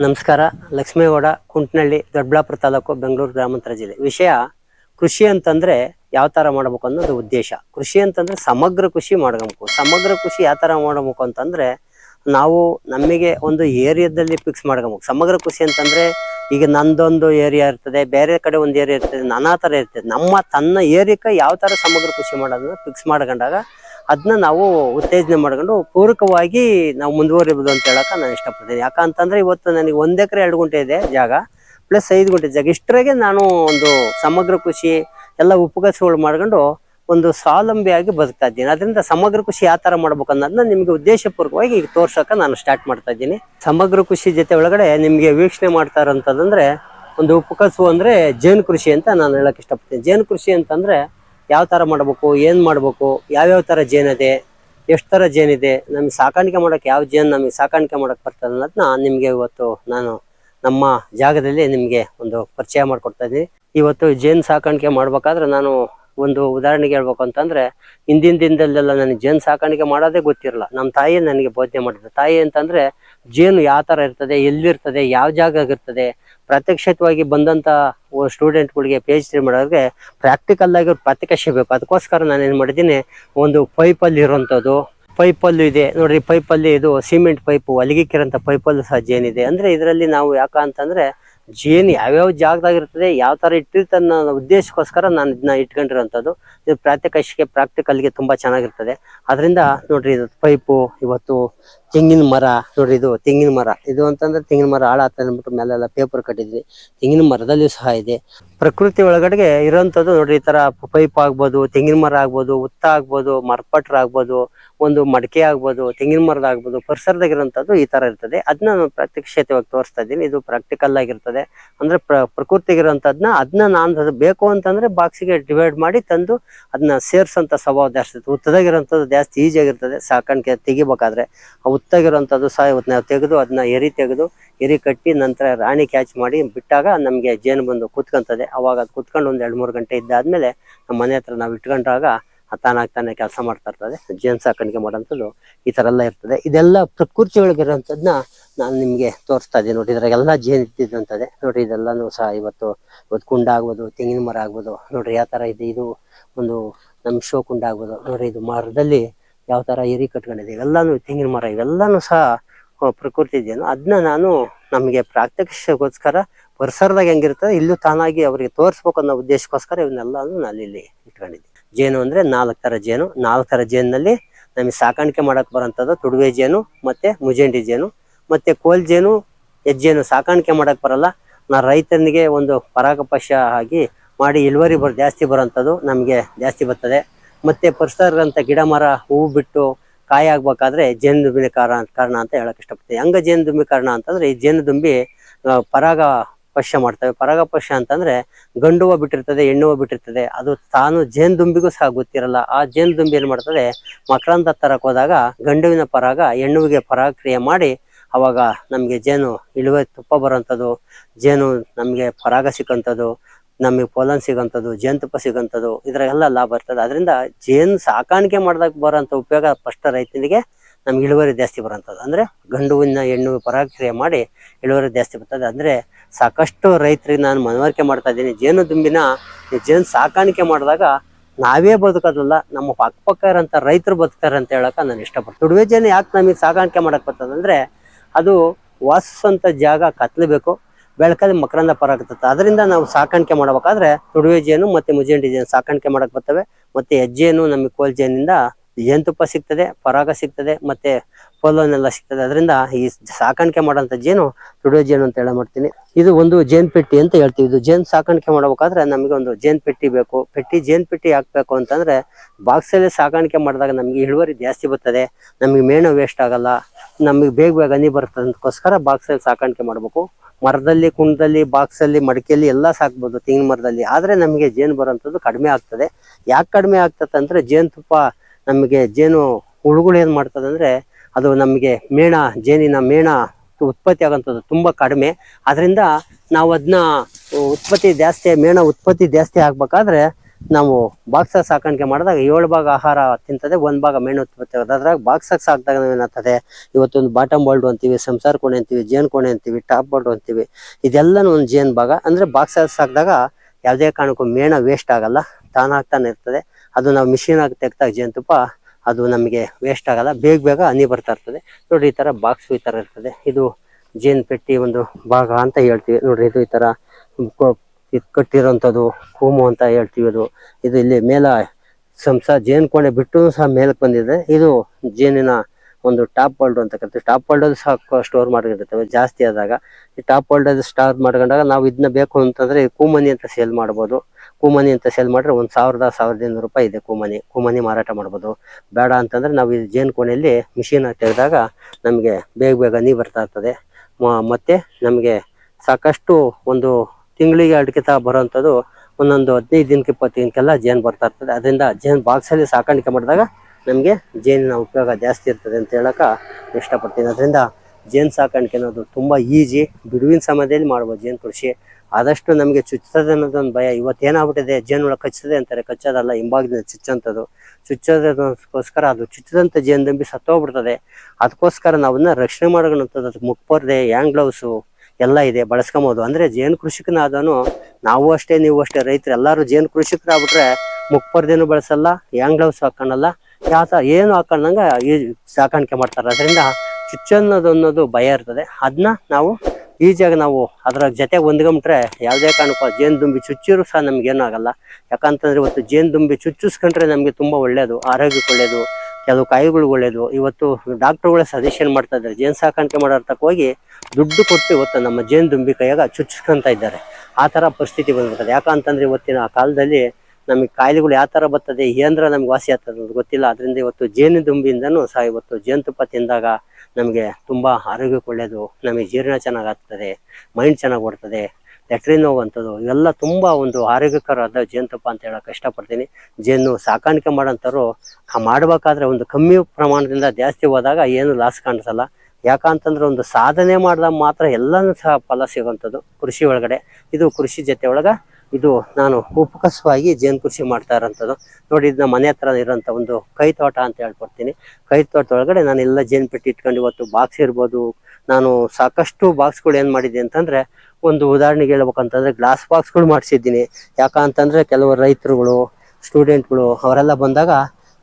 ನಮಸ್ಕಾರ, ಲಕ್ಷ್ಮೇಗೌಡ, ಕುಂಟ್ನಳ್ಳಿ, ದೊಡ್ಡಬಳ್ಳಾಪುರ ತಾಲೂಕು, ಬೆಂಗಳೂರು ಗ್ರಾಮಾಂತರ ಜಿಲ್ಲೆ. ವಿಷಯ, ಕೃಷಿ ಅಂತಂದ್ರೆ ಯಾವ ತರ ಮಾಡ್ಬೇಕು ಅನ್ನೋದು ಉದ್ದೇಶ. ಕೃಷಿ ಅಂತಂದ್ರೆ ಸಮಗ್ರ ಕೃಷಿ ಮಾಡ್ಬೇಕು. ಸಮಗ್ರ ಕೃಷಿ ಯಾವ ತರ ಮಾಡಬೇಕು ಅಂತಂದ್ರೆ ನಾವು ನಮಗೆ ಒಂದು ಏರಿಯಾದಲ್ಲಿ ಫಿಕ್ಸ್ ಮಾಡ್ಕೊಬೇಕು. ಸಮಗ್ರ ಕೃಷಿ ಅಂತಂದ್ರೆ ಈಗ ನಂದೊಂದು ಏರಿಯಾ ಇರ್ತದೆ, ಬೇರೆ ಕಡೆ ಒಂದು ಏರಿಯಾ ಇರ್ತದೆ, ನಾನಾ ತರ ಇರ್ತದೆ. ನಮ್ಮ ತನ್ನ ಏರಿಯಾಕ್ಕೆ ಯಾವ ತರ ಸಮಗ್ರ ಕೃಷಿ ಮಾಡೋದನ್ನ ಫಿಕ್ಸ್ ಮಾಡ್ಕೊಂಡಾಗ ಅದನ್ನ ನಾವು ಉತ್ತೇಜನೆ ಮಾಡ್ಕೊಂಡು ಪೂರಕವಾಗಿ ನಾವು ಮುಂದುವರಿಬೋದು ಅಂತ ಹೇಳಕ ನಾನು ಇಷ್ಟಪಡ್ತೀನಿ. ಯಾಕಂತಂದ್ರೆ ಇವತ್ತು ನನಗೆ ಒಂದ್ ಎಕರೆ ಎರಡು ಗುಂಟೆ ಇದೆ ಜಾಗ ಪ್ಲಸ್ ಐದು ಗುಂಟೆ ಜಾಗ. ಇಷ್ಟರಾಗೆ ನಾನು ಒಂದು ಸಮಗ್ರ ಕೃಷಿ ಎಲ್ಲ ಉಪಕಸಗಳು ಮಾಡ್ಕೊಂಡು ಒಂದು ಸ್ವಾವಲಂಬಿಯಾಗಿ ಬದುಕ್ತಾ ಇದ್ದೀನಿ. ಅದರಿಂದ ಸಮಗ್ರ ಕೃಷಿ ಯಾವ ತರ ಮಾಡ್ಬೇಕು ಅನ್ನೋದನ್ನ ನಿಮ್ಗೆ ಉದ್ದೇಶಪೂರ್ವಕವಾಗಿ ಈಗ ತೋರ್ಸೋಕೆ ನಾನು ಸ್ಟಾರ್ಟ್ ಮಾಡ್ತಾ ಇದ್ದೀನಿ. ಸಮಗ್ರ ಕೃಷಿ ಜೊತೆ ಒಳಗಡೆ ನಿಮ್ಗೆ ವೀಕ್ಷಣೆ ಮಾಡ್ತಾ ಇರೋಂಥದ್ದಂದ್ರೆ ಒಂದು ಉಪಕಸು ಅಂದ್ರೆ ಜೇನು ಕೃಷಿ ಅಂತ ನಾನು ಹೇಳಕ್ ಇಷ್ಟಪಡ್ತೀನಿ. ಜೇನು ಕೃಷಿ ಅಂತಂದ್ರೆ ಯಾವ ತರ ಮಾಡ್ಬೇಕು, ಏನ್ ಮಾಡ್ಬೇಕು, ಯಾವ್ಯಾವ ತರ ಜೇನಿದೆ ಎಷ್ಟು ತರ ಜೇನಿದೆ ನಮ್ಗೆ ಸಾಕಾಣಿಕೆ ಮಾಡಕ್ ಯಾವ ಜೇನು ನಮಗೆ ಸಾಕಾಣಿಕೆ ಮಾಡಕ್ ಬರ್ತದೆ ಅನ್ನೋದನ್ನ ನಿಮ್ಗೆ ಇವತ್ತು ನಾನು ನಮ್ಮ ಜಾಗದಲ್ಲಿ ನಿಮ್ಗೆ ಒಂದು ಪರಿಚಯ ಮಾಡ್ಕೊಡ್ತಾ ಇದ್ದೀನಿ. ಇವತ್ತು ಜೇನು ಸಾಕಾಣಿಕೆ ಮಾಡ್ಬೇಕಾದ್ರೆ ನಾನು ಒಂದು ಉದಾಹರಣೆಗೆ ಹೇಳ್ಬೇಕು ಅಂತಂದ್ರೆ ಹಿಂದಿನ ದಿನದಲ್ಲೆಲ್ಲ ನನಗೆ ಜೇನು ಸಾಕಾಣಿಕೆ ಮಾಡೋದೇ ಗೊತ್ತಿರಲ್ಲ. ನಮ್ಮ ತಾಯಿ ನನಗೆ ಬೋಧನೆ ಮಾಡಿದ್ರು ತಾಯಿ ಅಂತಂದ್ರೆ, ಜೇನು ಯಾವ ತರ ಇರ್ತದೆ ಎಲ್ಲಿರ್ತದೆ ಯಾವ ಜಾಗ ಇರ್ತದೆ ಪ್ರತ್ಯಕ್ಷವಾಗಿ ಬಂದಂತ ಸ್ಟೂಡೆಂಟ್ಗಳಿಗೆ ಪಿ ಎಚ್ ಡಿ ಮಾಡೋರಿಗೆ ಪ್ರಾಕ್ಟಿಕಲ್ ಆಗಿ ಪ್ರತ್ಯಕ್ಷ ಬೇಕು. ಅದಕ್ಕೋಸ್ಕರ ನಾನು ಏನು ಮಾಡಿದ್ದೀನಿ, ಒಂದು ಪೈಪಲ್ಲಿ ಪೈಪ್ ಪೈಪಲ್ಲು ಇದೆ. ನೋಡ್ರಿ, ಪೈಪಲ್ಲಿ ಇದು ಸಿಮೆಂಟ್ ಪೈಪು ಪೈಪ್ ಪೈಪಲ್ಲು ಸಹ ಜೇನಿದೆ. ಅಂದ್ರೆ ಇದರಲ್ಲಿ ನಾವು ಯಾಕ ಅಂತಂದ್ರೆ ಜೇನು ಯಾವ್ಯಾವ ಜಾಗದಾಗ ಇರ್ತದೆ ಯಾವ ತರ ಇಟ್ಟಿರ್ತಾನ ಉದ್ದೇಶಕ್ಕೋಸ್ಕರ ನಾನು ಇದನ್ನ ಇಟ್ಕೊಂಡಿರೋಂಥದ್ದು. ಇದು ಪ್ರಾತ್ಯಕ್ಷಿಕೆ ಪ್ರಾಕ್ಟಿಕಲ್ಗೆ ತುಂಬಾ ಚೆನ್ನಾಗಿರ್ತದೆ. ಅದರಿಂದ ನೋಡ್ರಿ ಇದು ಪೈಪು, ಇವತ್ತು ತೆಂಗಿನ ಮರ, ನೋಡ್ರಿ ಇದು ತೆಂಗಿನ ಮರ. ಇದು ಅಂತಂದ್ರೆ ತೆಂಗಿನ ಮರ ಹಾಳಾಗ್ತದೆ ಅಂದ್ಬಿಟ್ಟು ಮೇಲೆಲ್ಲ ಪೇಪರ್ ಕಟ್ಟಿದ್ವಿ. ತೆಂಗಿನ ಮರದಲ್ಲಿಯೂ ಸಹ ಇದೆ. ಪ್ರಕೃತಿ ಒಳಗಡೆಗೆ ಇರೋಂಥದ್ದು ನೋಡ್ರಿ ಈ ತರ ಪೈಪ್ ಆಗ್ಬೋದು, ತೆಂಗಿನ ಮರ ಆಗ್ಬೋದು, ಉತ್ತ ಆಗ್ಬೋದು ಮರಪಟ್ರ ಆಗ್ಬೋದು, ಒಂದು ಮಡಕೆ ಆಗ್ಬೋದು, ತೆಂಗಿನ ಮರದ ಆಗ್ಬೋದು ಪರಿಸರದಾಗಿರೋಂಥದ್ದು ಈ ತರ ಇರ್ತದೆ. ಅದನ್ನ ನಾನು ಪ್ರತ್ಯಕ್ಷತೆವಾಗಿ ತೋರಿಸ್ತಾ ಇದ್ದೀನಿ. ಇದು ಪ್ರಾಕ್ಟಿಕಲ್ ಆಗಿರ್ತದೆ. ಅಂದ್ರೆ ಪ್ರ ಪ್ರಕೃತಿಗಿರೋಂಥದ್ನ ಅದನ್ನ ನಾನು ಬೇಕು ಅಂತಂದ್ರೆ ಬಾಕ್ಸಿಗೆ ಡಿವೈಡ್ ಮಾಡಿ ತಂದು ಅದನ್ನ ಸೇರ್ಸೋಂಥ ಸ್ವಭಾವ ಜಾಸ್ತಿ ಇರ್ತದೆ. ಉತ್ತದಾಗಿರೋಂಥದ್ದು ಜಾಸ್ತಿ ಈಜಿ ಆಗಿರ್ತದೆ. ಸಾಕಾಣಿಕೆ ತೆಗಿಬೇಕಾದ್ರೆ ಆ ಉತ್ತಾಗಿರೋಂಥದ್ದು ಸಹ ಇವತ್ತು ನಾವು ತೆಗೆದು ಅದನ್ನ ಎರಿ ತೆಗೆದು ಎರಿ ಕಟ್ಟಿ ನಂತರ ರಾಣಿ ಕ್ಯಾಚ್ ಮಾಡಿ ಬಿಟ್ಟಾಗ ನಮಗೆ ಜೇನು ಬಂದು ಕೂತ್ಕೊಂತದೆ. ಅವಾಗ ಅದು ಕೂತ್ಕೊಂಡು ಒಂದು ಎರಡು ಮೂರು ಗಂಟೆ ಇದ್ದಾದ್ಮೇಲೆ ನಮ್ಮ ಮನೆ ಹತ್ರ ನಾವು ಇಟ್ಕೊಂಡಾಗ ಅದು ತಾನಾಗ್ ತಾನೇ ಕೆಲಸ ಮಾಡ್ತಾ ಇರ್ತದೆ. ಜೇನು ಸಾಕಾಣಿಕೆ ಮಾಡೋಂಥದ್ದು ಈ ಥರ ಎಲ್ಲ ಇರ್ತದೆ. ಇದೆಲ್ಲ ಪ್ರಕೃತಿ ಒಳಗಿರೋಂಥದ್ದನ್ನ ನಾನು ನಿಮಗೆ ತೋರಿಸ್ತಾ ಇದ್ದೀನಿ. ನೋಡಿ, ಇದ್ರಾಗೆಲ್ಲ ಜೇನು ಇದ್ದಿದ್ದಂಥದ್ದೇ ನೋಡಿ, ಇದೆಲ್ಲಾನು ಸಹ ಇವತ್ತು ಇವತ್ತು ಕುಂಡ ಆಗ್ಬೋದು, ತೆಂಗಿನ ಮರ ಆಗ್ಬೋದು. ನೋಡ್ರಿ, ಯಾವ ಥರ ಇದೆ. ಇದು ಒಂದು ನಮ್ಮ ಶೋ ಕುಂಡ ಆಗ್ಬೋದು. ನೋಡ್ರಿ, ಇದು ಮರದಲ್ಲಿ ಯಾವ ಥರ ಎರಿ ಕಟ್ಕೊಂಡಿದೆ. ಇವೆಲ್ಲಾನು ತೆಂಗಿನ ಮರ, ಇವೆಲ್ಲನೂ ಸಹ ಪ್ರಕೃತಿ ಇದೆಯೋ ಅದನ್ನ ನಾನು ನಮಗೆ ಪ್ರಾತ್ಯಕ್ಷಿಕೋಸ್ಕರ ಪರಿಸರದಾಗ ಹೆಂಗಿರ್ತದೆ, ಇಲ್ಲೂ ತಾನಾಗಿ ಅವರಿಗೆ ತೋರಿಸ್ಬೇಕು ಅನ್ನೋ ಉದ್ದೇಶಕ್ಕೋಸ್ಕರ ಇವನ್ನೆಲ್ಲಾನು ನಾನು ಇಲ್ಲಿ ಇಟ್ಕೊಂಡಿದ್ದೀನಿ. ಜೇನು ಅಂದ್ರೆ ನಾಲ್ಕು ತರ ಜೇನು. ನಾಲ್ಕು ತರ ಜೇನಿನಲ್ಲಿ ನಮಗೆ ಸಾಕಾಣಿಕೆ ಮಾಡಕ್ ಬರೋಂಥದ್ದು ತುಡುವೆ ಜೇನು ಮತ್ತೆ ಮುಜೆಂಡಿ ಜೇನು. ಮತ್ತೆ ಕೋಲ್ ಜೇನು ಹೆಜ್ಜೇನು ಸಾಕಾಣಿಕೆ ಮಾಡಕ್ ಬರಲ್ಲ. ನಾ ರೈತನಿಗೆ ಒಂದು ಪರಾಗಪಶ ಆಗಿ ಮಾಡಿ ಇಳುವರಿ ಬರ್, ಜಾಸ್ತಿ ಬರೋಂಥದ್ದು ನಮಗೆ ಜಾಸ್ತಿ ಬರ್ತದೆ. ಮತ್ತೆ ಪರಿಸರಂತ ಗಿಡ ಮರ ಹೂವು ಬಿಟ್ಟು ಕಾಯಿ ಆಗ್ಬೇಕಾದ್ರೆ ಜೇನುದುಂಬಿನ ಕಾರಣ ಕಾರಣ ಅಂತ ಹೇಳಕ್ ಇಷ್ಟಪಡ್ತೀನಿ. ಹಂಗ ಜೇನುದುಂಬಿ ಕಾರಣ ಅಂತಂದ್ರೆ ಈ ಜೇನುದುಂಬಿ ಪರಾಗ ಪಶ್ಯ ಮಾಡ್ತವೆ. ಪರಾಗಪಶ್ಯ ಅಂತಂದ್ರೆ ಗಂಡುವ ಬಿಟ್ಟಿರ್ತದೆ, ಹೆಣ್ಣುವ ಬಿಟ್ಟಿರ್ತದೆ. ಅದು ತಾನು ಜೇನುದುಂಬಿಗೂ ಸಹ ಗೊತ್ತಿರಲ್ಲ. ಆ ಜೇನುದುಂಬಿ ಏನ್ ಮಾಡ್ತದೆ? ಮಕರಂದ ತರಕ್ ಹೋದಾಗ ಗಂಡುವಿನ ಪರಾಗ ಹೆಣ್ಣುವಿಗೆ ಪರಾಗಕ್ರಿಯೆ ಮಾಡಿ ಅವಾಗ ನಮ್ಗೆ ಜೇನು ಇಳುವೆ ತುಪ್ಪ ಬರೋಂಥದ್ದು ಜೇನು ನಮ್ಗೆ ಪರಾಗ ಸಿಕ್ಕಂಥದ್ದು ನಮಗೆ ಪೋಲನ್ ಸಿಗೋಂಥದ್ದು ಜೇನುತುಪ್ಪ ಸಿಗೋಂಥದ್ದು ಇದ್ರಾಗೆಲ್ಲ ಲಾಭ ಇರ್ತದೆ. ಅದರಿಂದ ಜೇನು ಸಾಕಾಣಿಕೆ ಮಾಡಿದಾಗ ಬರೋಂಥ ಉಪಯೋಗ ಫಸ್ಟ್ ರೈತನಿಗೆ ನಮ್ಗೆ ಇಳುವರಿ ಜಾಸ್ತಿ ಬರೋಂಥದ್ದು ಅಂದರೆ ಗಂಡುವಿನ ಹೆಣ್ಣು ಪರಾಕ್ರಿಯೆ ಮಾಡಿ ಇಳುವರಿ ಜಾಸ್ತಿ ಬರ್ತದೆ. ಅಂದರೆ ಸಾಕಷ್ಟು ರೈತರಿಗೆ ನಾನು ಮನವರಿಕೆ ಮಾಡ್ತಾ ಇದ್ದೀನಿ. ಜೇನು ದುಂಬಿನ ಜೇನು ಸಾಕಾಣಿಕೆ ಮಾಡಿದಾಗ ನಾವೇ ಬದುಕೋದಲ್ಲ, ನಮ್ಮ ಅಕ್ಕಪಕ್ಕ ಇರೋಂಥ ರೈತರು ಬದುಕ್ತಾರೆ ಅಂತ ಹೇಳೋಕೆ ನಾನು ಇಷ್ಟಪಡ್ತೀನಿ. ತುಡುವೆ ಜೇನು ಯಾಕೆ ನಮಗೆ ಸಾಕಾಣಿಕೆ ಮಾಡೋಕೆ ಬರ್ತದೆ ಅಂದರೆ ಅದು ವಾಸಿಸುವಂಥ ಜಾಗ ಕತ್ಲಬೇಕು ಬೆಳಕಲ್ಲಿ ಮಕರಂದ ಪರಾಗ್ತದೆ ಅದರಿಂದ ನಾವು ಸಾಕಾಣಿಕೆ ಮಾಡಬೇಕಾದ್ರೆ ತುಡುವೆ ಜೇನು ಮತ್ತು ಮುಜೆಂಡಿ ಜೇನು ಸಾಕಾಣಿಕೆ ಮಾಡೋಕೆ ಬರ್ತವೆ. ಮತ್ತು ಹೆಜ್ಜೇನು ನಮಗೆ ಕೋಲ್ ಜೇನಿಂದ ಜೇನುತುಪ್ಪ ಸಿಗ್ತದೆ, ಪರಾಗ ಸಿಗ್ತದೆ, ಮತ್ತೆ ಪೋಲೋನೆಲ್ಲ ಸಿಗ್ತದೆ. ಅದರಿಂದ ಈ ಸಾಕಾಣಿಕೆ ಮಾಡುವಂತ ಜೇನು ತುಡಿಯೋ ಜೇನು ಅಂತ ಹೇಳ ಮಾಡ್ತೀನಿ. ಇದು ಒಂದು ಜೇನ್ ಪೆಟ್ಟಿ ಅಂತ ಹೇಳ್ತೀವಿ. ಇದು ಜೇನ್ ಸಾಕಾಣಿಕೆ ಮಾಡಬೇಕಾದ್ರೆ ನಮಗೆ ಒಂದು ಜೇನ್ ಪೆಟ್ಟಿ ಬೇಕು. ಪೆಟ್ಟಿ, ಜೇನ್ ಪೆಟ್ಟಿ ಹಾಕ್ಬೇಕು ಅಂತಂದ್ರೆ ಬಾಕ್ಸಲ್ಲಿ ಸಾಕಾಣಿಕೆ ಮಾಡಿದಾಗ ನಮಗೆ ಇಳುವರಿ ಜಾಸ್ತಿ ಬರ್ತದೆ. ನಮಗೆ ಮೇಣ ವೇಸ್ಟ್ ಆಗಲ್ಲ. ನಮಗೆ ಬೇಗ ಬೇಗ ಹನಿ ಬರ್ತದೆ ಅದಕ್ಕೋಸ್ಕರ ಬಾಕ್ಸಲ್ಲಿ ಸಾಕಾಣಿಕೆ ಮಾಡಬೇಕು. ಮರದಲ್ಲಿ, ಕುಂಡದಲ್ಲಿ ಬಾಕ್ಸಲ್ಲಿ ಮಡಿಕೆಯಲ್ಲಿ ಎಲ್ಲ ಸಾಕ್ಬೋದು, ತೆಂಗಿನ ಮರದಲ್ಲಿ. ಆದ್ರೆ ನಮಗೆ ಜೇನು ಬರೋಂಥದ್ದು ಕಡಿಮೆ ಆಗ್ತದೆ. ಯಾಕೆ ಕಡಿಮೆ ಆಗ್ತದೆ ಅಂದರೆ ಜೇನುತುಪ್ಪ ನಮಗೆ ಜೇನು ಹುಳುಗಳು ಏನು ಮಾಡ್ತದೆ ಅಂದರೆ ಅದು ನಮಗೆ ಮೇಣ, ಜೇನಿನ ಮೇಣ ಉತ್ಪತ್ತಿ ಆಗೋಂಥದ್ದು ತುಂಬಾ ಕಡಿಮೆ. ಅದರಿಂದ ನಾವು ಅದನ್ನ ಉತ್ಪತ್ತಿ ಜಾಸ್ತಿ, ಮೇಣ ಉತ್ಪತ್ತಿ ಜಾಸ್ತಿ ಆಗಬೇಕಾದ್ರೆ ನಾವು ಬಾಕ್ಸ ಸಾಕಾಣಿಕೆ ಮಾಡಿದಾಗ ಏಳು ಭಾಗ ಆಹಾರ ತಿಂತದೆ, ಒಂದು ಭಾಗ ಮೇಣ ಉತ್ಪತ್ತಿ ಆಗುತ್ತೆ ಅದ್ರಾಗ ಬಾಕ್ಸಾಗ ಸಾಕಿದಾಗ ಏನಾಗ್ತದೆ ಇವತ್ತೊಂದು ಬಾಟಮ್ ಬೋಲ್ಡ್ ಅಂತೀವಿ, ಸಂಸಾರ ಕೋಣೆ ಅಂತೀವಿ, ಜೇನ್ ಕೋಣೆ ಅಂತೀವಿ ಟಾಪ್ ಬೋಲ್ಡ್ ಅಂತೀವಿ. ಇದೆಲ್ಲನೂ ಒಂದು ಜೇನ್ ಭಾಗ. ಅಂದ್ರೆ ಬಾಕ್ಸಾಗ ಸಾಕಿದಾಗ ಯಾವುದೇ ಕಾರಣಕ್ಕೂ ಮೇಣ ವೇಸ್ಟ್ ಆಗಲ್ಲ ತಾನಾಗ್ತಾನೆ ಇರ್ತದೆ. ಅದು ನಾವು ಮಿಷಿನ್ ಆಗಿ ತೆಗ್ದಾಗ ಜೇನುತುಪ್ಪ, ಅದು ನಮಗೆ ವೇಸ್ಟ್ ಆಗಲ್ಲ. ಬೇಗ ಬೇಗ ಹನಿ ಬರ್ತಾ ಇರ್ತದೆ. ನೋಡ್ರಿ ಈ ತರ ಬಾಕ್ಸ್ ಈ ತರ ಇರ್ತದೆ. ಇದು ಜೇನ್ ಪೆಟ್ಟಿ ಒಂದು ಭಾಗ ಅಂತ ಹೇಳ್ತೀವಿ. ನೋಡ್ರಿ ಇದು ಈ ತರ ಕಟ್ಟಿರೋಂಥದ್ದು ಕೂಮು ಅಂತ ಹೇಳ್ತೀವಿ ಅದು ಇದು ಇಲ್ಲಿ ಮೇಲ ಸಂಸ ಜೇನ್ ಕೋಣೆ ಬಿಟ್ಟು ಸಹ ಮೇಲಕ್ಕೆ ಬಂದಿದೆ. ಇದು ಜೇನಿನ ಒಂದು ಟಾಪ್ ವರ್ಲ್ಡ್ ಅಂತ ಕರಿತೀವಿ ಟಾಪ್ ವರ್ಲ್ಡ್ ಸಹ ಸ್ಟೋರ್ ಮಾಡಿರ್ತವೆ ಜಾಸ್ತಿ ಆದಾಗ. ಈ ಟಾಪ್ ಬಾಲ್ಡ್ ಸ್ಟಾರ್ ಮಾಡ್ಕೊಂಡಾಗ ನಾವು ಇದನ್ನ ಬೇಕು ಅಂತಂದ್ರೆ ಕೂಮನಿ ಅಂತ ಸೇಲ್ ಮಾಡ್ಬೋದು. ಕೂಮನಿ ಅಂತ ಸೇಲ್ ಮಾಡಿದ್ರೆ ಒಂದು ಸಾವಿರದ ಸಾವಿರದ ಇನ್ನೂರು ರೂಪಾಯಿ ಇದೆ ಕೂಮನಿ. ಕೂಮನಿ ಮಾರಾಟ ಮಾಡ್ಬೋದು. ಬೇಡ ಅಂತಂದ್ರೆ ನಾವು ಇದು ಜೇನ್ ಕೋಣೆಯಲ್ಲಿ ಮಿಷಿನ್ ತೆಗೆದಾಗ ನಮಗೆ ಬೇಗ ಬೇಗ ನೀ ಬರ್ತಾ ಇರ್ತದೆ. ಮತ್ತೆ ನಮಗೆ ಸಾಕಷ್ಟು ಒಂದು ತಿಂಗಳಿಗೆ ಅಡಿಕೆ ತಾ ಬರೋವಂಥದ್ದು ಒಂದೊಂದು ಹದಿನೈದು ದಿನಕ್ಕೆ ಇಪ್ಪತ್ತು ದಿನಕ್ಕೆಲ್ಲ ಜೇನು ಬರ್ತಾ ಇರ್ತದೆ. ಅದರಿಂದ ಜೇನು ಬಾಕ್ಸಲ್ಲಿ ಸಾಕಾಣಿಕೆ ಮಾಡಿದಾಗ ನಮಗೆ ಜೇನಿನ ಉಪಯೋಗ ಜಾಸ್ತಿ ಇರ್ತದೆ ಅಂತ ಹೇಳಕ್ಕೆ ಇಷ್ಟಪಡ್ತೀನಿ. ಅದರಿಂದ ಜೇನು ಸಾಕಾಣಿಕೆ ಅನ್ನೋದು ತುಂಬ ಈಜಿ. ಬಿಡುವಿನ ಸಮಯದಲ್ಲಿ ಮಾಡ್ಬೋದು ಜೇನು ಕೃಷಿ. ಆದಷ್ಟು ನಮಗೆ ಚುಚ್ಚುತ್ತದೆ ಅನ್ನೋದೊಂದು ಭಯ. ಇವತ್ತೇನಾಗ್ಬಿಟ್ಟಿದೆ ಜೇನು ಒಳಗೆ ಕಚ್ಚಿದೆ ಅಂತಾರೆ. ಕಚ್ಚೋದಲ್ಲ ಹಿಂಭಾಗದಿಂದ ಚುಚ್ಚಂಥದ್ದು. ಚುಚ್ಚೋದಕ್ಕೋಸ್ಕರ ಅದು ಚುಚ್ಚಿದಂಥ ಜೇನುದಂಬಿ ಸತ್ತೋಗ್ಬಿಡ್ತದೆ. ಅದಕ್ಕೋಸ್ಕರ ನಾವನ್ನ ರಕ್ಷಣೆ ಮಾಡೋಣಂಥದ್ದು ಅದಕ್ಕೆ ಮುಕ್ಪರ್ದೆ ಹ್ಯಾಂಡ್ ಗ್ಲೌಸು ಎಲ್ಲ ಇದೆ. ಬಳಸ್ಕೊಬೋದು. ಅಂದರೆ ಜೇನು ಕೃಷಿಕನಾದನು ನಾವು ಅಷ್ಟೇ, ನೀವು ಅಷ್ಟೇ ರೈತರು ಎಲ್ಲರೂ ಜೇನು ಕೃಷಿಕರಾಗ್ಬಿಟ್ರೆ ಮುಕ್ಪರ್ದೇನು ಬಳಸಲ್ಲ, ಹ್ಯಾಂಡ್ ಗ್ಲೌಸ್ ಹಾಕೊಳ್ಳಲ್ಲ ಯಾವ ಏನು ಹಾಕೊಂಡಂಗ ಈ ಸಾಕಾಣಿಕೆ ಮಾಡ್ತಾರೆ. ಅದರಿಂದ ಚುಚ್ಚನ್ನೋದು ಅನ್ನೋದು ಭಯ ಇರ್ತದೆ. ಅದನ್ನ ನಾವು ಈಜಿಯಾಗಿ ನಾವು ಅದರ ಜೊತೆ ಹೊಂದ್ಕೊಂಬಿಟ್ರೆ ಯಾವುದೇ ಕಾರಣಕ್ಕೂ ಜೇನು ದುಂಬಿ ಚುಚ್ಚಿರು ಸಹ ನಮ್ಗೇನು ಆಗಲ್ಲ. ಯಾಕಂತಂದ್ರೆ ಇವತ್ತು ಜೇನು ದುಂಬಿ ಚುಚ್ಚಿಸ್ಕೊಂಡ್ರೆ ನಮಗೆ ತುಂಬ ಒಳ್ಳೆಯದು ಆರೋಗ್ಯಕ್ಕೆ ಒಳ್ಳೇದು, ಕೆಲವು ಕಾಯಿಗಳು ಒಳ್ಳೆಯದು ಇವತ್ತು ಡಾಕ್ಟ್ರುಗಳೇ ಸಜೆಷನ್ ಮಾಡ್ತಾ ಇದ್ದಾರೆ. ಜೇನು ಸಾಕಾಣಿಕೆ ಮಾಡೋರ್ತಕ್ಕೆ ಹೋಗಿ ದುಡ್ಡು ಕೊಟ್ಟು ಇವತ್ತು ನಮ್ಮ ಜೇನು ದುಂಬಿ ಕೈಯಾಗ ಚುಚ್ಚಿಸ್ಕೊಂತ ಇದ್ದಾರೆ. ಆ ಥರ ಪರಿಸ್ಥಿತಿ ಬಂದ್ಬಿಡ್ತದೆ. ಯಾಕಂತಂದ್ರೆ ಇವತ್ತಿನ ಕಾಲದಲ್ಲಿ ನಮಗೆ ಕಾಯಿಲೆಗಳು ಯಾವ ಥರ ಬರ್ತದೆ ಏನರ ನಮ್ಗೆ ವಾಸಿ ಆಗ್ತದೆ ಅನ್ನೋದು ಗೊತ್ತಿಲ್ಲ. ಅದರಿಂದ ಇವತ್ತು ಜೇನು ದುಂಬಿಯಿಂದನೂ ಸಹ ಇವತ್ತು ಜೇನುತುಪ್ಪ ತಿಂದಾಗ ನಮಗೆ ತುಂಬ ಆರೋಗ್ಯಕ್ಕೆ ಒಳ್ಳೆಯದು ನಮಗೆ ಜೀರ್ಣ ಚೆನ್ನಾಗಾಗ್ತದೆ ಮೈಂಡ್ ಚೆನ್ನಾಗಿ ಓಡ್ತದೆ ಲೆಟ್ರಿನ್ ಹೋಗುವಂಥದ್ದು ಇವೆಲ್ಲ ತುಂಬ ಒಂದು ಆರೋಗ್ಯಕರವಾದ ಜೇನುತುಪ್ಪ ಅಂತ ಹೇಳಕ್ಕೆ ಇಷ್ಟಪಡ್ತೀನಿ. ಜೇನು ಸಾಕಾಣಿಕೆ ಮಾಡೋಂಥವ್ರು ಮಾಡ್ಬೇಕಾದ್ರೆ ಒಂದು ಕಮ್ಮಿ ಪ್ರಮಾಣದಿಂದ ಜಾಸ್ತಿ ಹೋದಾಗ ಏನು ಲಾಸ್ ಕಾಣಿಸಲ್ಲ. ಯಾಕಂತಂದ್ರೆ ಒಂದು ಸಾಧನೆ ಮಾಡಿದಾಗ ಮಾತ್ರ ಎಲ್ಲನೂ ಸಹ ಫಲ ಸಿಗುವಂಥದ್ದು ಕೃಷಿ ಒಳಗಡೆ. ಇದು ಕೃಷಿ ಜೊತೆ ಒಳಗ ಇದು ನಾನು ಉಪಕಸವಾಗಿ ಜೇನು ಕೃಷಿ ಮಾಡ್ತಾ ಇರೋಂಥದ್ದು. ನೋಡಿ ಇದನ್ನ ಮನೆ ಹತ್ರ ಇರೋಂಥ ಒಂದು ಕೈ ತೋಟ ಅಂತ ಹೇಳ್ಕೊಡ್ತೀನಿ. ಕೈ ತೋಟದೊಳಗಡೆ ನಾನು ಎಲ್ಲ ಜೇನು ಪೆಟ್ಟಿ ಇಟ್ಕೊಂಡು ಇವತ್ತು ಬಾಕ್ಸ್ ಇರ್ಬೋದು. ನಾನು ಸಾಕಷ್ಟು ಬಾಕ್ಸ್ಗಳು ಏನು ಮಾಡಿದೆ ಅಂತಂದರೆ, ಒಂದು ಉದಾಹರಣೆಗೆ ಹೇಳ್ಬೇಕಂತಂದ್ರೆ ಗ್ಲಾಸ್ ಬಾಕ್ಸ್ಗಳು ಮಾಡಿಸಿದ್ದೀನಿ. ಯಾಕಂತಂದರೆ ಕೆಲವು ರೈತರುಗಳು ಸ್ಟೂಡೆಂಟ್ಗಳು ಅವರೆಲ್ಲ ಬಂದಾಗ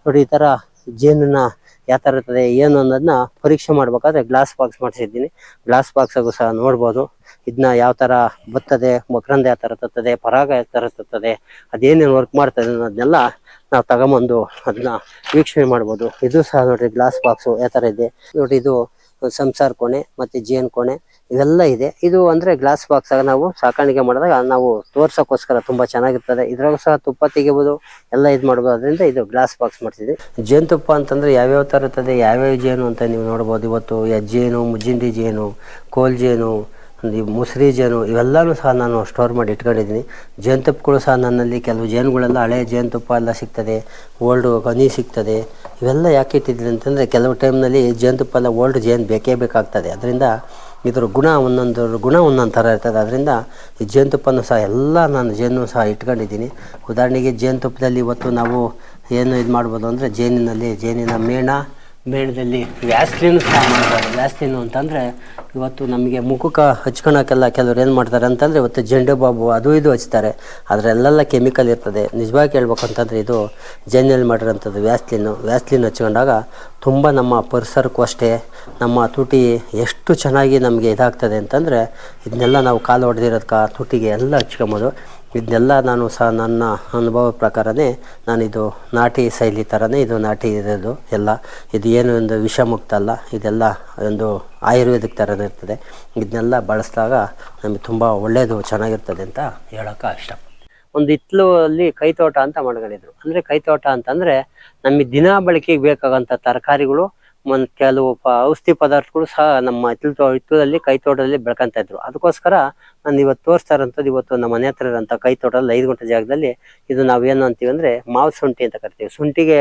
ನೋಡಿ ಈ ಥರ ಜೇನನ್ನ ಯಾವ ಥರ ಇರ್ತದೆ, ಏನು ಅನ್ನೋದನ್ನ ಪರೀಕ್ಷೆ ಮಾಡ್ಬೇಕಾದ್ರೆ ಗ್ಲಾಸ್ ಬಾಕ್ಸ್ ಮಾಡಿಸಿದ್ದೀನಿ. ಗ್ಲಾಸ್ ಬಾಕ್ಸಾಗೂ ಸಹ ನೋಡ್ಬೋದು. ಇದನ್ನ ಯಾವ ಥರ ಬತ್ತದೆ, ಮಕರಂದ ಯಾವ ಥರ ತತ್ತದೆ ಪರಾಗ ಯಾವ ಥರ ತತ್ತದೆ ಅದೇನೇನು ವರ್ಕ್ ಮಾಡ್ತದೆ ಅನ್ನೋದನ್ನೆಲ್ಲ ನಾವು ತಗೊಂಬಂದು ಅದನ್ನ ವೀಕ್ಷಣೆ ಮಾಡ್ಬೋದು. ಇದು ಸಹ ನೋಡ್ರಿ ಗ್ಲಾಸ್ ಬಾಕ್ಸು ಯಾವ ಥರ ಇದೆ. ನೋಡಿ ಇದು ಸಂಸಾರ ಕೋಣೆ, ಮತ್ತೆ ಜೇನು ಕೋಣೆ, ಇವೆಲ್ಲ ಇದೆ. ಇದು ಅಂದ್ರೆ ಗ್ಲಾಸ್ ಬಾಕ್ಸ್ ಆಗ ನಾವು ಸಾಕಾಣಿಕೆ ಮಾಡಿದಾಗ ನಾವು ತೋರ್ಸಕ್ಕೋಸ್ಕರ ತುಂಬಾ ಚೆನ್ನಾಗಿರ್ತದೆ. ಇದ್ರಾಗ ಸಹ ತುಪ್ಪ ತೆಗಿಬೋದು, ಎಲ್ಲ ಇದು ಮಾಡ್ಬೋದು. ಅದರಿಂದ ಇದು ಗ್ಲಾಸ್ ಬಾಕ್ಸ್ ಮಾಡ್ತಿದ್ವಿ. ಜೇನುತುಪ್ಪ ಅಂತಂದ್ರೆ ಯಾವ್ಯಾವ ಥರ ಇರ್ತದೆ, ಯಾವ್ಯಾವ ಜೇನು ಅಂತ ನೀವು ನೋಡ್ಬೋದು. ಇವತ್ತು ಜೇನು ಮುಜ್ಜಿಂಡಿ ಜೇನು, ಕೋಲ್ ಜೇನು ಈ ಮುಸ್ರಿ ಜೇನು, ಇವೆಲ್ಲನೂ ಸಹ ನಾನು ಸ್ಟೋರ್ ಮಾಡಿ ಇಟ್ಕೊಂಡಿದ್ದೀನಿ. ಜೇನುತುಪ್ಪಗಳು ಸಹ ನನ್ನಲ್ಲಿ ಕೆಲವು ಜೇನುಗಳೆಲ್ಲ ಹಳೆ ಜೇನುತುಪ್ಪ ಎಲ್ಲ ಸಿಗ್ತದೆ ಓಲ್ಡ್ ಗನಿ ಸಿಗ್ತದೆ. ಇವೆಲ್ಲ ಯಾಕೆ ಇಟ್ಟಿದ್ದೀನಿ ಅಂತಂದರೆ ಕೆಲವು ಟೈಮ್ನಲ್ಲಿ ಜೇನುತುಪ್ಪ ಎಲ್ಲ ಓಲ್ಡ್ ಜೇನು ಬೇಕೇ ಬೇಕಾಗ್ತದೆ. ಅದರಿಂದ ಇದರ ಗುಣ ಒಂದೊಂದು ಗುಣ ಒಂದೊಂದು ಥರ ಇರ್ತದೆ. ಅದರಿಂದ ಈ ಜೇನುತುಪ್ಪನೂ ಸಹ ಎಲ್ಲ ನಾನು ಜೇನು ಸಹ ಇಟ್ಕೊಂಡಿದ್ದೀನಿ. ಉದಾಹರಣೆಗೆ ಜೇನುತುಪ್ಪದಲ್ಲಿ ಇವತ್ತು ನಾವು ಏನು ಇದು ಮಾಡ್ಬೋದು ಅಂದರೆ ಜೇನಿನಲ್ಲಿ ಜೇನಿನ ಮೇಣ ಮೇಣದಲ್ಲಿ ವ್ಯಾಸ್ಲಿನ್ ಸಹ ವ್ಯಾಸ್ಲಿನ್ ಅಂತಂದರೆ ಇವತ್ತು ನಮಗೆ ಮುಖಕ್ಕೆ ಹಚ್ಕೊಳಕ್ಕೆಲ್ಲ ಕೆಲವ್ರು ಏನು ಮಾಡ್ತಾರೆ ಅಂತಂದರೆ ಇವತ್ತು ಜೆಂಡು ಬಾಬು ಅದು ಇದು ಹಚ್ತಾರೆ. ಅದರಲ್ಲೆಲ್ಲ ಕೆಮಿಕಲ್ ಇರ್ತದೆ. ನಿಜವಾಗಿ ಹೇಳ್ಬೇಕು ಅಂತಂದರೆ ಇದು ಜೇನಲ್ಲಿ ಮಾಡಿರೋಂಥದ್ದು ವ್ಯಾಸ್ಲಿನ್ನು ವ್ಯಾಸ್ಲಿನ್ ಹಚ್ಕೊಂಡಾಗ ತುಂಬ ನಮ್ಮ ಪರಿಸರಕ್ಕೂ ಅಷ್ಟೇ, ನಮ್ಮ ತುಟಿ ಎಷ್ಟು ಚೆನ್ನಾಗಿ ನಮಗೆ ಇದಾಗ್ತದೆ ಅಂತಂದರೆ ಇದನ್ನೆಲ್ಲ ನಾವು ಕಾಲು ಹೊಡೆದಿರೋದಕ್ಕೆ ತುಟಿಗೆ ಎಲ್ಲ ಹಚ್ಕೊಬೋದು. ಇದನ್ನೆಲ್ಲ ನಾನು ಸಹ ನನ್ನ ಅನುಭವ ಪ್ರಕಾರನೇ ನಾನಿದು ನಾಟಿ ಶೈಲಿ ಥರನೇ ಇದು ನಾಟಿ ಇರೋದು ಎಲ್ಲ. ಇದು ಏನು ಒಂದು ವಿಷಮುಕ್ತ ಅಲ್ಲ, ಇದೆಲ್ಲ ಒಂದು ಆಯುರ್ವೇದಿಕ್ ಥರನೇ ಇರ್ತದೆ. ಇದನ್ನೆಲ್ಲ ಬಳಸಿದಾಗ ನಮಗೆ ತುಂಬ ಒಳ್ಳೆಯದು ಚೆನ್ನಾಗಿರ್ತದೆ ಅಂತ ಹೇಳೋಕೆ ಇಷ್ಟ ಒಂದು ಹಿತ್ಲು ಅಲ್ಲಿ ಕೈತೋಟ ಅಂತ ಮಾಡ್ಕೊಂಡಿದ್ರು. ಅಂದರೆ ಕೈತೋಟ ಅಂತಂದರೆ ನಮಗೆ ದಿನ ಬಳಕೆಗೆ ಬೇಕಾಗಂತ ತರಕಾರಿಗಳು ಒಂದು ಕೆಲವು ಪ ಔಷಧಿ ಪದಾರ್ಥಗಳು ಸಹ ನಮ್ಮ ಹಿತ್ತಲು ಕೈ ಕೈತೋಟದಲ್ಲಿ ಬೆಳ್ಕೊಂತ ಇದ್ರು. ಅದಕ್ಕೋಸ್ಕರ ನಾನು ಇವತ್ತು ತೋರಿಸ್ತಾ ಇರೋಂಥದ್ದು ಇವತ್ತು ನಮ್ಮ ಮನೆ ಹತ್ರ ಇರೋಂಥ ಕೈತೋಟದಲ್ಲಿ ಐದು ಗಂಟೆ ಜಾಗದಲ್ಲಿ ಇದು ನಾವೇನು ಅಂತೀವಿ ಅಂದ್ರೆ ಮಾವು ಶುಂಠಿ ಅಂತ ಕರಿತೀವಿ. ಶುಂಠಿಗೆ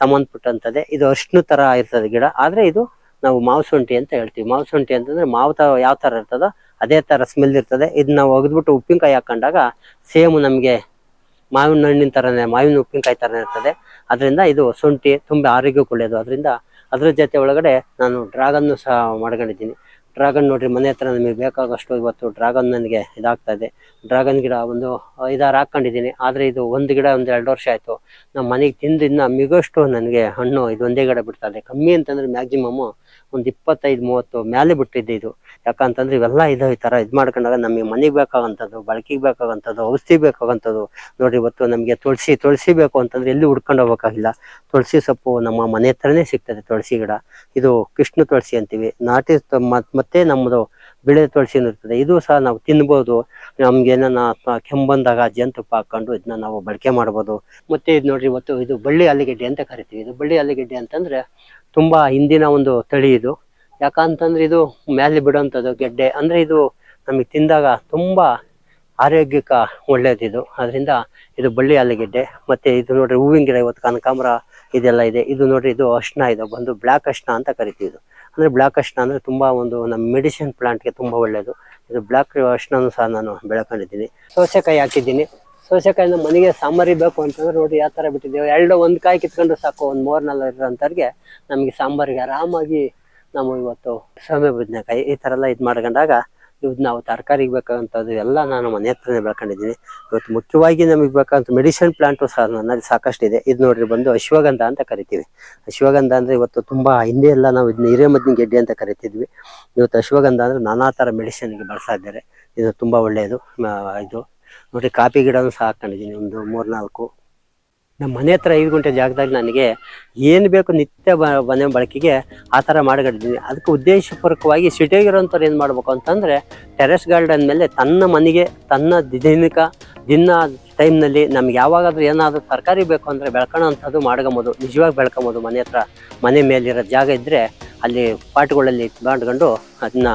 ಸಂಬಂಧಪಟ್ಟಂಥದ್ದೇ ಇದು ಅರ್ಶಿನ ತರ ಇರ್ತದೆ ಗಿಡ. ಆದ್ರೆ ಇದು ನಾವು ಮಾವು ಶುಂಠಿ ಅಂತ ಹೇಳ್ತೀವಿ. ಮಾವು ಶುಂಠಿ ಅಂತಂದ್ರೆ ಮಾವು ತ, ಯಾವ ತರ ಇರ್ತದೋ ಅದೇ ತರ ಸ್ಮೆಲ್ ಇರ್ತದೆ. ಇದನ್ನ ನಾವು ಒಗೆದ್ಬಿಟ್ಟು ಉಪ್ಪಿನಕಾಯಿ ಹಾಕೊಂಡಾಗ ಸೇಮ್ ನಮಗೆ ಮಾವಿನ ಹಣ್ಣಿನ ಥರನೇ ಮಾವಿನ ಉಪ್ಪಿನಕಾಯಿ ಥರನೇ ಇರ್ತದೆ. ಅದರಿಂದ ಇದು ಶುಂಠಿ ತುಂಬ ಆರೋಗ್ಯಕ್ಕೆ ಒಳ್ಳೆಯದು ಅದರಿಂದ ಅದ್ರ ಜೊತೆ ಒಳಗಡೆ ನಾನು ಡ್ರಾಗನ್ನು ಸಹ ಮಾಡ್ಕೊಂಡಿದ್ದೀನಿ. ಡ್ರಾಗನ್ ನೋಡ್ರಿ, ಮನೆ ಹತ್ರ ನಮಗೆ ಬೇಕಾಗಷ್ಟು ಇವತ್ತು ಡ್ರಾಗನ್ ನನಗೆ ಇದಾಗ್ತಾ ಇದೆ ಡ್ರಾಗನ್ ಗಿಡ ಒಂದು ಐದಾರು ಹಾಕೊಂಡಿದ್ದೀನಿ ಆದರೆ ಇದು ಒಂದು ಗಿಡ ಒಂದು ಎರಡು ವರ್ಷ ಆಯಿತು. ನಮ್ಮ ಮನೆಗೆ ತಿಂದು ಇನ್ನು ಮಿಗೋಷ್ಟು ನನಗೆ ಹಣ್ಣು ಇದು ಒಂದೇ ಗಿಡ ಬಿಡ್ತಾ ಇದೆ ಕಮ್ಮಿ ಅಂತಂದ್ರೆ ಮ್ಯಾಕ್ಸಿಮಮ್ಮು ಒಂದು ಇಪ್ಪತ್ತೈದು, ಮೂವತ್ತು ಮೇಲೆ ಬಿಟ್ಟಿದ್ದೆ ಇದು. ಯಾಕಂತಂದ್ರೆ ಇವೆಲ್ಲ ಇದು ಈ ಥರ ಇದು ಮಾಡ್ಕೊಂಡಾಗ ನಮಗೆ ಮನೆಗೆ ಬೇಕಾಗಂಥದ್ದು ಬಳಕೆಗೆ ಬೇಕಾಗಂಥದ್ದು ಔಷಧಿ ಬೇಕಾಗಂಥದ್ದು ನೋಡಿ ಇವತ್ತು ನಮಗೆ ತುಳಸಿ ತುಳಸಿ ಬೇಕು ಅಂತಂದ್ರೆ ಎಲ್ಲಿ ಹುಡ್ಕೊಂಡು ಹೋಗ್ಬೇಕಾಗಿಲ್ಲ. ತುಳಸಿ ಸೊಪ್ಪು ನಮ್ಮ ಮನೆ ಹತ್ರನೇ ಸಿಗ್ತದೆ, ತುಳಸಿ ಗಿಡ. ಇದು ಕೃಷ್ಣ ತುಳಸಿ ಅಂತೀವಿ. ನಾಟಿ ಮತ್ತೆ ನಮ್ಮದು ಬಿಳಿ ತುಳಸಿನೂ ಇರ್ತದೆ. ಇದು ಸಹ ನಾವು ತಿನ್ಬೋದು. ನಮ್ಗೆ ಏನನ್ನ ಕೆಮ್ಮು ಬಂದಾಗ ಜೇನುತುಪ್ಪ ಹಾಕೊಂಡು ಇದನ್ನ ನಾವು ಬಳಕೆ ಮಾಡ್ಬೋದು. ಮತ್ತೆ ಇದು ನೋಡ್ರಿ ಇವತ್ತು ಇದು ಬಳ್ಳಿ ಆಲೂಗೆಡ್ಡೆ ಅಂತ ಕರಿತೀವಿ. ಇದು ಬಳ್ಳಿ ಆಲೂಗೆಡ್ಡೆ ಅಂತಂದ್ರೆ ತುಂಬಾ ಹಿಂದಿನ ಒಂದು ತಳಿ ಇದು. ಯಾಕಂತಂದ್ರೆ ಇದು ಮ್ಯಾಲೆ ಬಿಡುವಂಥದ್ದು ಗೆಡ್ಡೆ. ಅಂದ್ರೆ ಇದು ನಮಗೆ ತಿಂದಾಗ ತುಂಬಾ ಆರೋಗ್ಯಕ ಒಳ್ಳೇದಿದು ಅದರಿಂದ ಇದು ಬಳ್ಳಿ ಆಲೂಗೆಡ್ಡೆ. ಮತ್ತೆ ಇದು ನೋಡ್ರಿ ಹೂವಿನ ಗಿಡ ಇವತ್ತು ಕನಕಾಂಬರ ಇದೆಲ್ಲ ಇದೆ. ಇದು ನೋಡ್ರಿ ಇದು ಅಶ್ನ ಇದು ಬಂದು ಬ್ಲ್ಯಾಕ್ ಅಶ್ನ ಅಂತ ಕರಿತೀವಿ ಇದು. ಅಂದ್ರೆ ಬ್ಲಾಕ್ ಅರ್ಶಿನ ಅಂದರೆ ತುಂಬಾ ಒಂದು ನಮ್ಮ ಮೆಡಿಸಿನ್ ಪ್ಲಾಂಟ್ಗೆ ತುಂಬಾ ಒಳ್ಳೇದು. ಇದು ಬ್ಲ್ಯಾಕ್ ಅಶ್ನನು ಸಹ ನಾನು ಬೆಳ್ಕೊಂಡಿದ್ದೀನಿ. ಸೋಸೆಕಾಯಿ ಹಾಕಿದ್ದೀನಿ. ಸೋಸೆಕಾಯಿನ ಮನೆಗೆ ಸಾಂಬಾರಿ ಬೇಕು ಅಂತಂದ್ರೆ ನೋಡಿ ಯಾವ ಥರ ಬಿಟ್ಟಿದ್ದೇವೆ. ಎರಡು ಒಂದು ಕಾಯಿ ಕಿತ್ಕೊಂಡು ಸಾಕು, ಒಂದು ಮೂರು ನಾಲ್ಕು ಇರೋಂಥವ್ರಿಗೆ ನಮಗೆ ಸಾಂಬಾರಿಗೆ ಆರಾಮಾಗಿ ನಾವು ಇವತ್ತು ಸೌಮ್ಯ ಬದನೆಕಾಯಿ ಈ ಥರ ಎಲ್ಲ ಇದು ಮಾಡ್ಕೊಂಡಾಗ ಇವ್ ನಾವು ತರಕಾರಿಗೆ ಬೇಕಾದಂಥದ್ದು ಎಲ್ಲ ನಾನು ಮನೆ ಹತ್ರನೇ ಬೆಳ್ಕೊಂಡಿದ್ದೀನಿ. ಇವತ್ತು ಮುಖ್ಯವಾಗಿ ನಮಗೆ ಬೇಕಾದಂಥ ಮೆಡಿಸಿನ್ ಪ್ಲಾಂಟು ಸಹ ನನ್ನಲ್ಲಿ ಸಾಕಷ್ಟಿದೆ. ಇದು ನೋಡ್ರಿ ಬಂದು ಅಶ್ವಗಂಧ ಅಂತ ಕರಿತೀವಿ. ಅಶ್ವಗಂಧ ಅಂದರೆ ಇವತ್ತು ತುಂಬ ಹಿಂದೆ ಎಲ್ಲ ನಾವು ಇದನ್ನ ಹಿರೇಮದ್ದಿನ ಗೆಡ್ಡೆ ಅಂತ ಕರಿತಿದ್ವಿ. ಇವತ್ತು ಅಶ್ವಗಂಧ ಅಂದರೆ ನಾನಾ ಥರ ಮೆಡಿಸಿನ್ಗೆ ಬಳಸ್ತಾ ಇದ್ದಾರೆ. ಇದು ತುಂಬ ಒಳ್ಳೆಯದು ಇದು. ನೋಡಿ ಕಾಫಿ ಗಿಡನೂ ಸಹ ಹಾಕೊಂಡಿದ್ದೀನಿ ಒಂದು ಮೂರ್ನಾಲ್ಕು ನಮ್ಮ ಮನೆ ಹತ್ರ ಐದು ಗುಂಟೆ ಜಾಗದಲ್ಲಿ ನನಗೆ ಏನು ಬೇಕು ನಿತ್ಯ ಮನೆ ಬಳಕೆಗೆ ಆ ಥರ ಮಾಡ್ಕೊಂಡಿದ್ದೀನಿ. ಅದಕ್ಕೆ ಉದ್ದೇಶಪೂರ್ವಕವಾಗಿ ಸಿಟಿಯಾಗಿರೋಂಥವ್ರು ಏನು ಮಾಡ್ಬೇಕು ಅಂತಂದರೆ ಟೆರೆಸ್ ಗಾರ್ಡನ್ ಮೇಲೆ ತನ್ನ ಮನೆಗೆ, ತನ್ನ ದಿನಕ, ದಿನ ಟೈಮ್ನಲ್ಲಿ ನಮ್ಗೆ ಯಾವಾಗಾದ್ರೂ ಏನಾದರೂ ತರಕಾರಿ ಬೇಕು ಅಂದರೆ ಬೆಳ್ಕೊಳ್ಳೋಂಥದ್ದು ಮಾಡ್ಕೊಬೋದು. ನಿಜವಾಗಿ ಬೆಳ್ಕೊಬೋದು ಮನೆ ಹತ್ರ. ಮನೆ ಮೇಲಿರೋ ಜಾಗ ಇದ್ದರೆ ಅಲ್ಲಿ ಪಾಟ್ಗಳಲ್ಲಿ ಮಾಡ್ಕೊಂಡು ಅದನ್ನ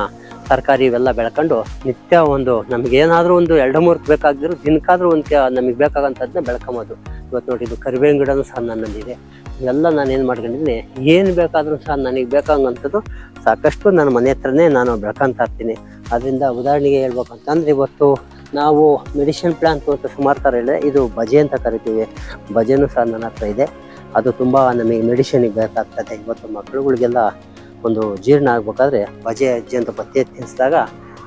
ತರಕಾರಿ ಇವೆಲ್ಲ ಬೆಳ್ಕೊಂಡು ನಿತ್ಯ ಒಂದು ನಮಗೇನಾದರೂ ಒಂದು ಎರಡು ಮೂರು ಬೇಕಾಗಿದ್ರು ದಿನಕ್ಕಾದ್ರೂ ಒಂದು ನಮಗೆ ಬೇಕಾಗಂಥದ್ದನ್ನ ಬೆಳ್ಕೊಬೋದು. ಇವತ್ತು ನೋಡಿ ಇದು ಕರಿಬೇವಿನ ಗಿಡನೂ ಸಹ ನನ್ನಲ್ಲಿದೆ. ಇದೆಲ್ಲ ನಾನು ಏನು ಮಾಡ್ಕೊಂಡಿದ್ದೀನಿ, ಏನು ಬೇಕಾದರೂ ಸಹ ನನಗೆ ಬೇಕಾಗಂಥದ್ದು ಸಾಕಷ್ಟು ನನ್ನ ಮನೆ ಹತ್ರನೇ ನಾನು ಬೆಳ್ಕೊಂತ ಇರ್ತೀನಿ. ಅದರಿಂದ ಉದಾಹರಣೆಗೆ ಹೇಳ್ಬೇಕು ಅಂತಂದ್ರೆ ಇವತ್ತು ನಾವು ಮೆಡಿಸಿನ್ ಪ್ಲಾಂಟ್ ಅಂತ ಸುಮಾರು ಥರ ಇದೆ. ಇದು ಬಜೆ ಅಂತ ಕರಿತೀವಿ. ಬಜೆನೂ ಸಹ ನನ್ನ ಹತ್ರ ಇದೆ. ಅದು ತುಂಬ ನಮಗೆ ಮೆಡಿಸಿನಿಗೆ ಬೇಕಾಗ್ತದೆ. ಇವತ್ತು ಮಕ್ಕಳುಗಳಿಗೆಲ್ಲ ಒಂದು ಜೀರ್ಣ ಆಗಬೇಕಾದ್ರೆ ಬಜೆ, ಅಜ್ಜಿ ಅಂತ ಪತ್ತೆ ತಿನ್ನಿಸಿದಾಗ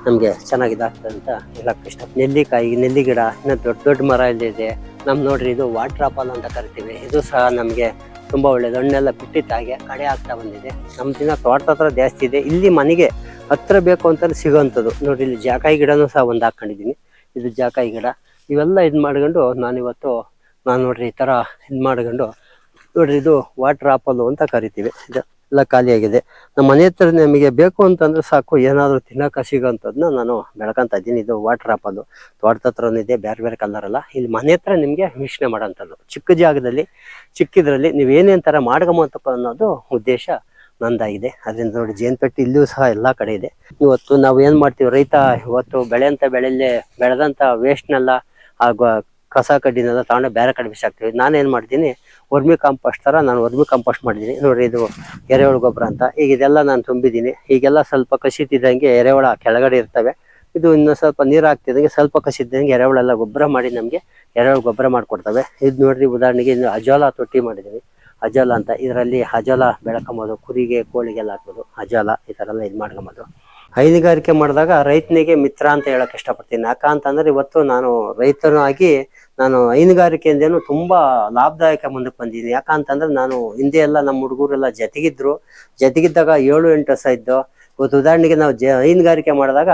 ನಮಗೆ ಚೆನ್ನಾಗಿದಾಗ್ತದೆ ಅಂತ ಹೇಳಕ್ಕೆ ಇಷ್ಟ ನೆಲ್ಲಿಕಾಯಿ, ನೆಲ್ಲಿ ಗಿಡ, ಇನ್ನೂ ದೊಡ್ಡ ದೊಡ್ಡ ಮರ ಇಲ್ಲಿದೆ. ನಮ್ ನೋಡ್ರಿ ಇದು ವಾಟರ್ ಆಪಲ್ ಅಂತ ಕರಿತೀವಿ. ಇದು ಸಹ ನಮಗೆ ತುಂಬಾ ಒಳ್ಳೆ ಹಣ್ಣೆಲ್ಲ ಬಿಟ್ಟಿತ್ತು ಹಾಗೆ ಕಡೆ ಆಗ್ತಾ ಬಂದಿದೆ. ನಮ್ಮ ದಿನ ತೋಟದ ಹತ್ರ ಜಾಸ್ತಿ ಇದೆ. ಇಲ್ಲಿ ಮನೆಗೆ ಹತ್ರ ಬೇಕು ಅಂತಂದ್ರೆ ಸಿಗೋವಂಥದ್ದು. ನೋಡ್ರಿ, ಇಲ್ಲಿ ಜಾಕಾಯಿ ಗಿಡನೂ ಸಹ ಒಂದು ಹಾಕೊಂಡಿದ್ದೀನಿ ಇದು ಜಾಕಾಯಿ ಗಿಡ. ಇವೆಲ್ಲ ಇದು ಮಾಡ್ಕೊಂಡು ನಾನಿವತ್ತು ನಾನು ನೋಡ್ರಿ ಈ ಥರ ಇದು ಮಾಡ್ಕೊಂಡು ನೋಡ್ರಿ ಇದು ವಾಟರ್ ಆಪಲ್ ಅಂತ ಕರಿತೀವಿ. ಇದು ಎಲ್ಲ ಖಾಲಿಯಾಗಿದೆ ನಮ್ಮ ಮನೆ ಹತ್ರ ನಮಗೆ ಬೇಕು ಅಂತಂದ್ರೆ ಸಾಕು, ಏನಾದರೂ ತಿನ್ನೋಕೆ ಸಿಗೋಂಥದ್ದನ್ನ ನಾನು ಬೆಳ್ಕೊಂತ ಇದ್ದೀನಿ. ಇದು ವಾಟರ್ ಅದು. ತೋಟದ ಹತ್ರನೂ ಇದೆ, ಬೇರೆ ಬೇರೆ ಕಲರ್ ಅಲ್ಲ. ಇಲ್ಲಿ ಮನೆ ಹತ್ರ ನಿಮಗೆ ವೀಕ್ಷಣೆ ಮಾಡೋಂಥದ್ದು. ಚಿಕ್ಕ ಜಾಗದಲ್ಲಿ, ಚಿಕ್ಕಿದ್ರಲ್ಲಿ ನೀವು ಏನೇನು ಥರ ಮಾಡ್ಕೊಂಬಂತ ಅನ್ನೋದು ಉದ್ದೇಶ ನಂದಾಗಿದೆ. ಅದರಿಂದ ನೋಡಿ ಜೇನುಪೆಟ್ಟು ಇಲ್ಲೂ ಸಹ ಎಲ್ಲ ಕಡೆ ಇದೆ. ಇವತ್ತು ನಾವು ಏನು ಮಾಡ್ತೀವಿ, ರೈತ ಇವತ್ತು ಬೆಳೆಯಂಥ ಬೆಳೆಯಲ್ಲೇ ಬೆಳೆದಂಥ ವೇಸ್ಟ್ನೆಲ್ಲ ಹಾಗೂ ಕಸ ಕಡ್ಡಿನೆಲ್ಲ ತಗೊಂಡು ಬೇರೆ ಕಡೆ ಬಿಸಾಕ್ತೀವಿ. ನಾನು ಏನು ಮಾಡ್ತೀನಿ ವರ್ಮಿ ಕಾಂಪೋಸ್ಟ್ ಥರ ನಾನು ವರ್ಮಿ ಕಾಂಪೋಸ್ಟ್ ಮಾಡಿದ್ದೀನಿ ನೋಡಿರಿ ಇದು ಎರೆಹುಳು ಗೊಬ್ಬರ ಅಂತ. ಈಗ ಇದೆಲ್ಲ ನಾನು ತುಂಬಿದ್ದೀನಿ ಈಗೆಲ್ಲ ಸ್ವಲ್ಪ ಕಸಿತಿದ್ದಂಗೆ ಎರೆಹುಳ ಕೆಳಗಡೆ ಇರ್ತವೆ. ಇದು ಇನ್ನು ಸ್ವಲ್ಪ ನೀರು ಹಾಕ್ತಿದ್ದಂಗೆ ಸ್ವಲ್ಪ ಕಸಿದ್ದಂಗೆ ಎರೆಹುಳೆಲ್ಲ ಗೊಬ್ಬರ ಮಾಡಿ ನಮಗೆ ಎರೆಹುಳು ಗೊಬ್ಬರ ಮಾಡಿಕೊಡ್ತವೆ. ಇದು ನೋಡ್ರಿ ಉದಾಹರಣೆಗೆ ಇನ್ನು ಅಜೋಲ ತೊಟ್ಟಿ ಮಾಡಿದ್ದೀನಿ ಅಜೋಲ ಅಂತ. ಇದರಲ್ಲಿ ಅಜೋಲ ಬೆಳ್ಕೊಂಬೋದು, ಕುರಿಗೆ, ಕೋಳಿಗೆಲ್ಲ ಹಾಕ್ಬೋದು. ಅಜೋಲ ಈ ಥರ ಎಲ್ಲ ಇದು ಮಾಡ್ಕೊಂಬೋದು. ಹೈನುಗಾರಿಕೆ ಮಾಡಿದಾಗ ರೈತನಿಗೆ ಮಿತ್ರ ಅಂತ ಹೇಳಕ್ ಇಷ್ಟಪಡ್ತೀನಿ. ಯಾಕ ಅಂತಂದ್ರೆ ಇವತ್ತು ನಾನು ರೈತನು ಆಗಿ ನಾನು ಹೈನುಗಾರಿಕೆಯಿಂದೇನು ತುಂಬಾ ಲಾಭದಾಯಕ ಮುಂದಕ್ಕೆ ಬಂದಿದ್ದೀನಿ. ಯಾಕಂತಂದ್ರೆ ನಾನು ಹಿಂದೆ ಎಲ್ಲ ನಮ್ಮ ಹುಡುಗರೆಲ್ಲ ಜತೆಗಿದ್ರು. ಜತೆಗಿದ್ದಾಗ ಏಳು ಎಂಟು ವರ್ಷ ಇದ್ದು, ಇವತ್ತು ಉದಾಹರಣೆಗೆ ನಾವು ಜ ಹೈನುಗಾರಿಕೆ ಮಾಡಿದಾಗ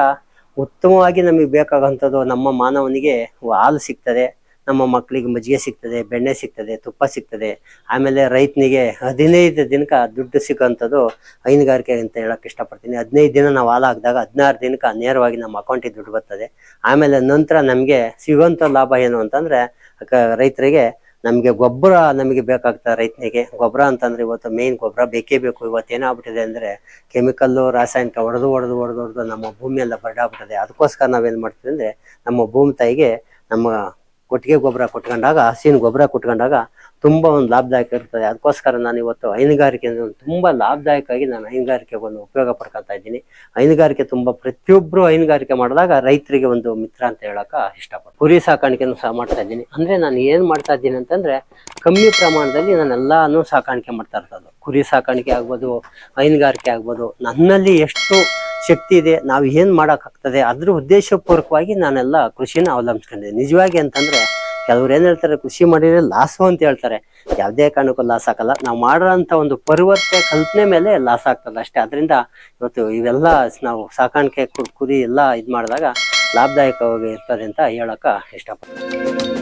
ಉತ್ತಮವಾಗಿ ನಮಗೆ ಬೇಕಾಗಂಥದ್ದು ನಮ್ಮ ಮಾನವನಿಗೆ ಹಾಲು ಸಿಗ್ತದೆ. ನಮ್ಮ ಮಕ್ಕಳಿಗೆ ಮಜ್ಜಿಗೆ ಸಿಗ್ತದೆ, ಬೆಣ್ಣೆ ಸಿಗ್ತದೆ, ತುಪ್ಪ ಸಿಗ್ತದೆ. ಆಮೇಲೆ ರೈತನಿಗೆ ಹದಿನೈದು ದಿನಕ್ಕೆ ದುಡ್ಡು ಸಿಗೋಂಥದ್ದು ಹೈನುಗಾರಿಕೆ ಅಂತ ಹೇಳಕ್ ಇಷ್ಟಪಡ್ತೀನಿ. ಹದಿನೈದು ದಿನ ನಾವು ಹಾಲಾಗ್ದಾಗ ಹದಿನಾರು ದಿನಕ್ಕೆ ನೇರವಾಗಿ ನಮ್ಮ ಅಕೌಂಟಿಗೆ ದುಡ್ಡು ಬರ್ತದೆ. ಆಮೇಲೆ ನಂತರ ನಮಗೆ ಸಿಗುವಂಥ ಲಾಭ ಏನು ಅಂತಂದ್ರೆ ರೈತರಿಗೆ ನಮಗೆ ಗೊಬ್ಬರ ನಮಗೆ ಬೇಕಾಗ್ತದೆ ರೈತನಿಗೆ. ಗೊಬ್ಬರ ಅಂತಂದ್ರೆ ಇವತ್ತು ಮೇನ್ ಗೊಬ್ಬರ ಬೇಕೇ ಬೇಕು. ಇವತ್ತು ಏನಾಗ್ಬಿಟ್ಟಿದೆ ಅಂದ್ರೆ ಕೆಮಿಕಲ್ಲು ರಾಸಾಯನಿಕ ಹೊಡೆದು ಹೊಡೆದು ಹೊಡೆದು ಹೊಡೆದು ನಮ್ಮ ಭೂಮಿಯೆಲ್ಲ ಬರಡಾಗ್ಬಿಟ್ಟಿದೆ ಅದಕ್ಕೋಸ್ಕರ ನಾವೇನು ಮಾಡ್ತೀವಿ ಅಂದ್ರೆ ನಮ್ಮ ಭೂಮಿ ತಾಯಿಗೆ ನಮ್ಮ ಕೊಟ್ಟಿಗೆ ಗೊಬ್ಬರ ಕೊಟ್ಕೊಂಡಾಗ ಹಸಿನ ಗೊಬ್ಬರ ಕೊಟ್ಕೊಂಡಾಗ ತುಂಬಾ ಒಂದು ಲಾಭದಾಯಕ ಇರ್ತದೆ. ಅದಕ್ಕೋಸ್ಕರ ನಾನು ಇವತ್ತು ಹೈನುಗಾರಿಕೆ ತುಂಬಾ ಲಾಭದಾಯಕವಾಗಿ ನಾನು ಹೈನುಗಾರಿಕೆ ಒಂದು ಉಪಯೋಗ ಪಡ್ಕೊತಾ ಇದ್ದೀನಿ. ಹೈನುಗಾರಿಕೆ ತುಂಬಾ ಪ್ರತಿಯೊಬ್ಬರು ಹೈನುಗಾರಿಕೆ ಮಾಡಿದಾಗ ರೈತರಿಗೆ ಒಂದು ಮಿತ್ರ ಅಂತ ಹೇಳಕ ಇಷ್ಟಪಡ್ತೀನಿ. ಕುರಿ ಸಾಕಾಣಿಕೆನೂ ಸಹ ಮಾಡ್ತಾ ಇದ್ದೀನಿ. ಅಂದ್ರೆ ನಾನು ಏನು ಮಾಡ್ತಾ ಇದ್ದೀನಿ ಅಂತಂದ್ರೆ ಕಮ್ಮಿ ಪ್ರಮಾಣದಲ್ಲಿ ನಾನು ಎಲ್ಲಾನು ಸಾಕಾಣಿಕೆ ಮಾಡ್ತಾ ಇರ್ತದ್ದು ಕುರಿ ಸಾಕಾಣಿಕೆ ಆಗ್ಬೋದು, ಹೈನುಗಾರಿಕೆ ಆಗ್ಬೋದು. ನನ್ನಲ್ಲಿ ಎಷ್ಟು ಶಕ್ತಿ ಇದೆ, ನಾವು ಏನು ಮಾಡೋಕ್ಕಾಗ್ತದೆ ಅದ್ರ ಉದ್ದೇಶಪೂರ್ವಕವಾಗಿ ನಾನೆಲ್ಲ ಕೃಷಿನ ಅವಲಂಬಿಸ್ಕೊಂಡಿದ್ದೀನಿ. ನಿಜವಾಗಿ ಅಂತಂದ್ರೆ ಕೆಲವ್ರು ಏನ್ ಹೇಳ್ತಾರೆ ಕೃಷಿ ಮಾಡಿದ್ರೆ ಲಾಸು ಅಂತ ಹೇಳ್ತಾರೆ. ಯಾವುದೇ ಕಾರಣಕ್ಕೂ ಲಾಸ್ ಆಗಲ್ಲ ನಾವು ಮಾಡೋಂಥ ಒಂದು ಪರಿವರ್ತೆ ಕಲ್ಪನೆ ಮೇಲೆ ಲಾಸ್ ಆಗ್ತದೆ ಅಷ್ಟೇ. ಅದರಿಂದ ಇವತ್ತು ಇವೆಲ್ಲ ನಾವು ಸಾಕಾಣಿಕೆ ಕುರಿ ಎಲ್ಲ ಇದು ಮಾಡಿದಾಗ ಲಾಭದಾಯಕವಾಗಿ ಇರ್ತದೆ ಅಂತ ಹೇಳಕ್ಕ ಇಷ್ಟಪಡ್ತೀನಿ.